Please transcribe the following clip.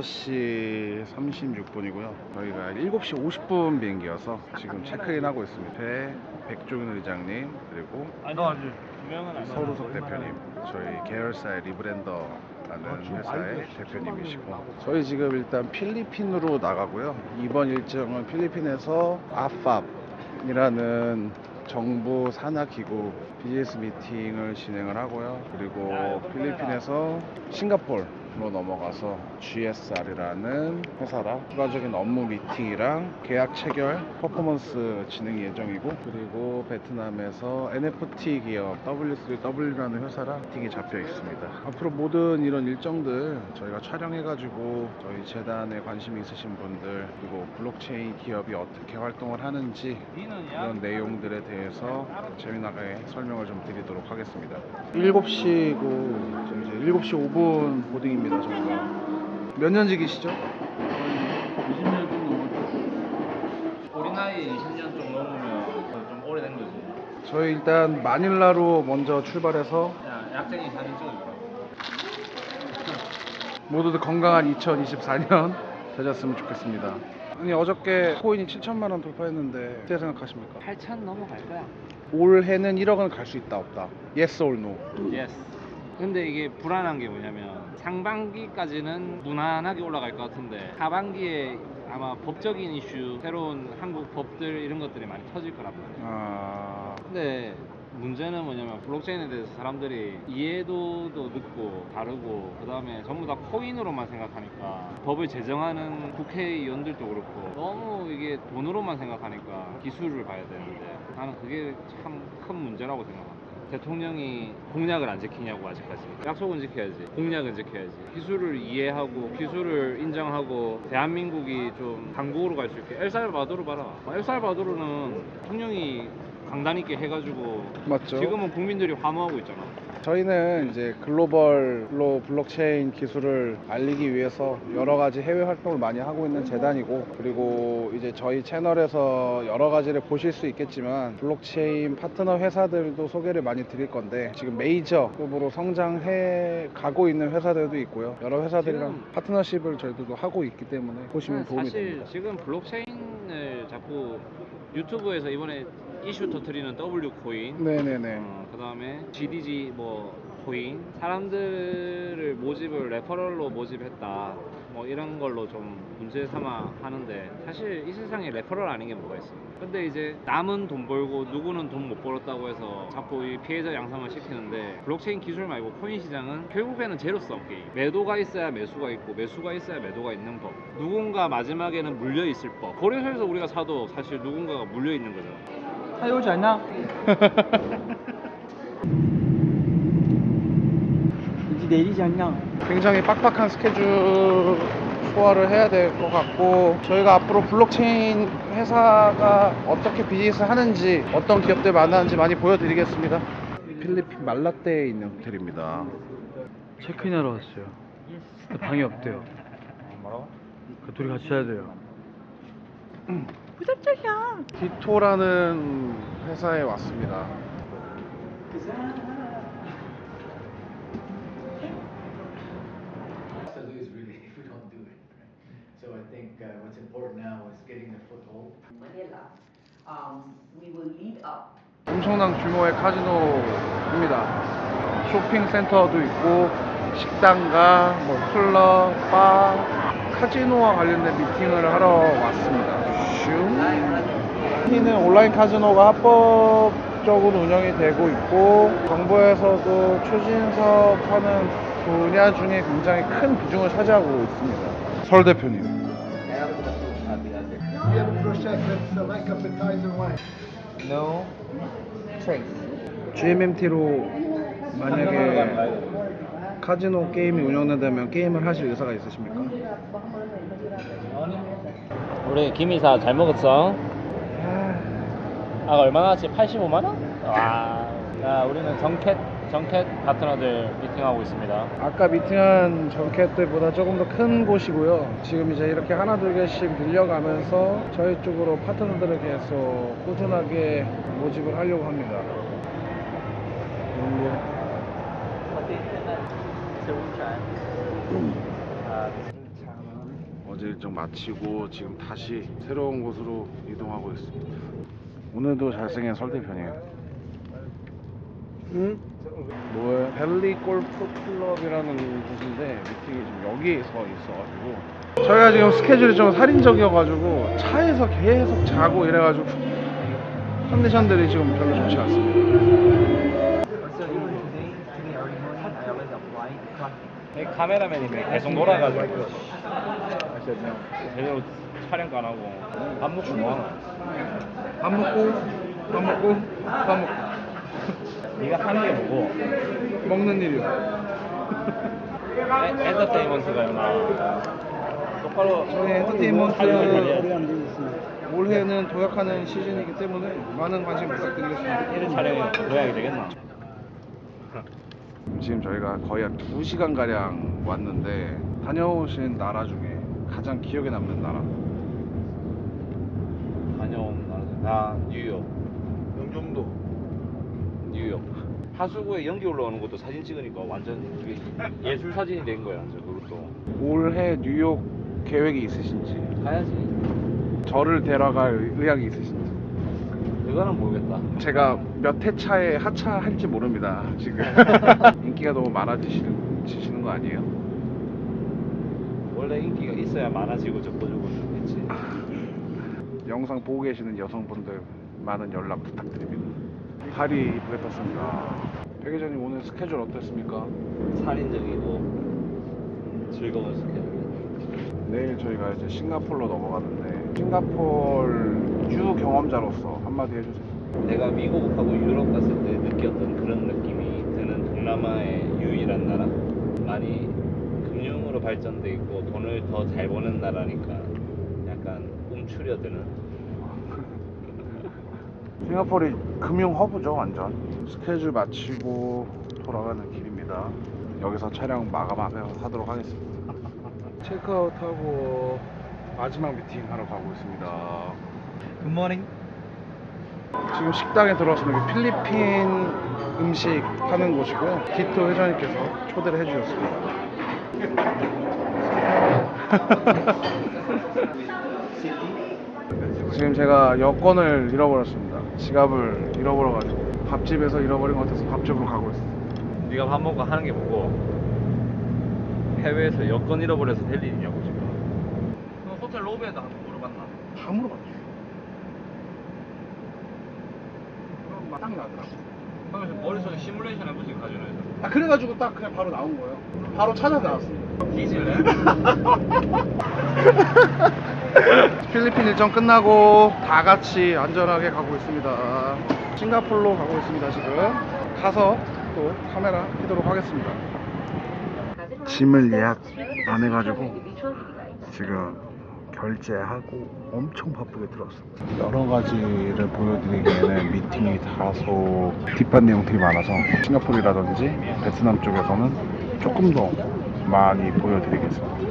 6시 36분이고요. 저희가 7시 50분 비행기여서 지금 체크인 하고 있습니다. 배 백종윤 의장님 그리고 서루석 대표님 저희 계열사의 리브랜더라는 회사의 대표님이시고 저희 지금 일단 필리핀으로 나가고요. 이번 일정은 필리핀에서 아팝이라는 정부 산하기구 비즈니스 미팅을 진행을 하고요. 그리고 필리핀에서 싱가포르 로 넘어가서 GSR이라는 회사랑 추가적인 업무 미팅이랑 계약 체결, 퍼포먼스 진행 예정이고 그리고 베트남에서 NFT 기업 W3W라는 회사랑 미팅이 잡혀 있습니다. 앞으로 모든 이런 일정들 저희가 촬영해가지고 저희 재단에 관심 있으신 분들 그리고 블록체인 기업이 어떻게 활동을 하는지 이런 내용들에 대해서 재미나게 설명을 좀 드리도록 하겠습니다. 7시고 지금 이제 7시 5분 보딩입니다. 저희가 몇 년직이시죠? 20년 좀 넘었죠. 우리 나이 20년 좀 넘으면 좀 오래된 거지. 저희 일단 마닐라로 먼저 출발해서 야 약쟁이 사진 찍어줄까? 모두들 건강한 2024년 되셨으면 좋겠습니다. 아니 어저께 코인이 7천만 원 돌파했는데 어떻게 생각하십니까? 8천 넘어갈 거야. 올해는 1억은 갈 수 있다 없다. Yes or no? 예스. 근데 이게 불안한 게 뭐냐면 상반기까지는 무난하게 올라갈 것 같은데 하반기에 아마 법적인 이슈, 새로운 한국 법들 이런 것들이 많이 터질 거란 말이야. 아 근데 문제는 뭐냐면 블록체인에 대해서 사람들이 이해도도 늦고 다르고 그 다음에 전부 다 코인으로만 생각하니까 법을 제정하는 국회의원들도 그렇고 너무 이게 돈으로만 생각하니까 기술을 봐야 되는데 나는 그게 참 큰 문제라고 생각합니다. 대통령이 공약을 안 지키냐고 아직까지. 약속은 지켜야지. 공약은 지켜야지. 기술을 이해하고 기술을 인정하고 대한민국이 좀 강국으로 갈 수 있게. 엘살바도르 봐라. 엘살바도르는 대통령이 강단 있게 해가지고 맞죠. 지금은 국민들이 환호하고 있잖아. 저희는 이제 글로벌로 블록체인 기술을 알리기 위해서 여러 가지 해외 활동을 많이 하고 있는 재단이고 그리고 이제 저희 채널에서 여러 가지를 보실 수 있겠지만 블록체인 파트너 회사들도 소개를 많이 드릴 건데 지금 메이저급으로 성장해 가고 있는 회사들도 있고요. 여러 회사들이랑 파트너십을 저희들도 하고 있기 때문에 보시면 도움이 사실 됩니다. 지금 블록체인을 자꾸 유튜브에서 이번에 이슈 터트리는 W 코인, 네네네. 어, 그 다음에 GDG 뭐 코인. 사람들을 모집을 레퍼럴로 모집했다. 뭐 이런 걸로 좀 문제 삼아 하는데 사실 이 세상에 레퍼럴 아닌 게 뭐가 있어? 근데 이제 남은 돈 벌고 누구는 돈 못 벌었다고 해서 자꾸 이 피해자 양성을 시키는데 블록체인 기술 말고 코인 시장은 결국에는 제로섬 게임. 매도가 있어야 매수가 있고 매수가 있어야 매도가 있는 법. 누군가 마지막에는 물려 있을 법. 거래소에서 우리가 사도 사실 누군가가 물려 있는 거잖아 사유잖아 이제 내리지 않냐? 굉장히 빡빡한 스케줄 소화를 해야 될 것 같고 저희가 앞으로 블록체인 회사가 어떻게 비즈니스 하는지 어떤 기업들 만나는지 많이 보여드리겠습니다. 필리핀 말라떼에 있는 호텔입니다. 체크인하러 왔어요. 근데 방이 없대요. 어, 뭐라고? 그 둘이 같이 자야 돼요. 디토라는 회사에 왔습니다 to lose really if we don't do it. So I think uh, what's important now is getting the foothold. Manila, um, we will lead up 엄청난 규모의 카지노입니다 쇼핑센터도 있고 식당과 뭐 클럽, 바 카지노와 관련된 미팅을 하러 왔습니다 슝 여기는 온라인 카지노가 합법적으로 운영이 되고 있고 정부에서도 추진 사업 하는 분야 중에 굉장히 큰 비중을 차지하고 있습니다. 설 대표님. No trace. GMMT로 만약에 카지노 게임이 운영된다면 게임을 하실 의사가 있으십니까? 우리 김이사 잘 먹었어? 아 얼마나치? 85만 원? 와. 자, 우리는 정캣 정캣 파트너들 미팅하고 있습니다. 아까 미팅한 때보다 조금 더 큰 곳이고요. 지금 이제 이렇게 하나 둘 개씩 늘려가면서 저희 쪽으로 파트너들을 계속 꾸준하게 모집을 하려고 합니다. 세운찬. 아, 어제 일정 마치고 지금 다시 새로운 곳으로 이동하고 있습니다. 오늘도 잘생긴 설 대표님. 응? 뭐야? 벨리 골프 클럽이라는 곳인데 미팅이 지금 여기에 서 있어가지고 저희가 지금 스케줄이 좀 살인적이어가지고 차에서 계속 자고 이래가지고 컨디션들이 지금 별로 좋지 않습니다. 카메라맨이 계속 놀아가지고 제대로 촬영도 안 하고 밥 먹고 뭐 하나? 밥 먹고 밥 먹고 밥 먹고 네가 하는 게 뭐고? 먹는 일이요. 에, 엔터테인먼트가 있나? 똑바로 저희 엔터테인먼트 올해는 도약하는 시즌이기 때문에 많은 관심 부탁드리겠습니다. 이런 촬영이 도약이 되겠나? 지금 저희가 거의 한 2시간 가량 왔는데 다녀오신 나라 중에 가장 기억에 남는 나라? 다녀온 나라 나 뉴욕. 영종도. 뉴욕. 하수구에 연기 올라오는 것도 사진 찍으니까 완전 그게 예술 사진이 된 거야 저 그것도 올해 뉴욕 계획이 있으신지? 가야지. 저를 데려갈 의향이 있으신지 그거는 모르겠다. 제가 몇 회 차에 하차할지 모릅니다 지금. 인기가 너무 많아지시는 지시는 거 아니에요? 원래 인기가 있어야 많아지고 적어지고 좋겠지. 영상 보고 계시는 여성분들 많은 연락 부탁드립니다. 팔이 이쁘게 떴습니다. 백회장님 오늘 스케줄 어땠습니까? 살인적이고 즐거운 스케줄 내일 저희가 이제 싱가폴로 넘어가는데 싱가폴 유 경험자로서 한마디 해주세요. 내가 미국하고 유럽 갔을 때 느꼈던 그런 느낌이 드는 동남아의 유일한 나라? 많이 금융으로 발전돼 있고 돈을 더 잘 버는 나라니까 약간 움츠려드는. 싱가폴이 금융 허브죠 완전. 스케줄 마치고 돌아가는 길입니다. 여기서 촬영 마감하도록 하겠습니다. 체크아웃하고 마지막 미팅 하러 가고 있습니다 굿모닝. 지금 식당에 들어왔습니다 필리핀 음식 파는 곳이고요. 디토 회장님께서 초대를 해주셨습니다. 지금 제가 여권을 잃어버렸습니다. 지갑을 잃어버려가지고 밥집에서 잃어버린 것 같아서 밥집으로 가고 있습니다. 네가 밥 먹고 하는 게 뭐고? 해외에서 여권 잃어버려서 될 일이냐고 지금. 너 호텔 로비에도 한번 물어봤나? 다 물어봤죠 막딱 나더라고 그러면서 머릿속에 시뮬레이션 해보지 가지고에서 아 그래가지고 딱 그냥 바로 나온 거예요 바로 찾아 나왔습니다 뒤질래? 필리핀 일정 끝나고 다 같이 안전하게 가고 있습니다. 싱가폴로 가고 있습니다, 지금. 가서 또 카메라 켜도록 하겠습니다. 짐을 예약 안 해가지고 지금 결제하고 엄청 바쁘게 들어왔습니다. 여러 가지를 보여드리기에는 미팅이 다소 딥한 내용들이 많아서 싱가폴이라든지 베트남 쪽에서는 조금 더 많이 보여드리겠습니다.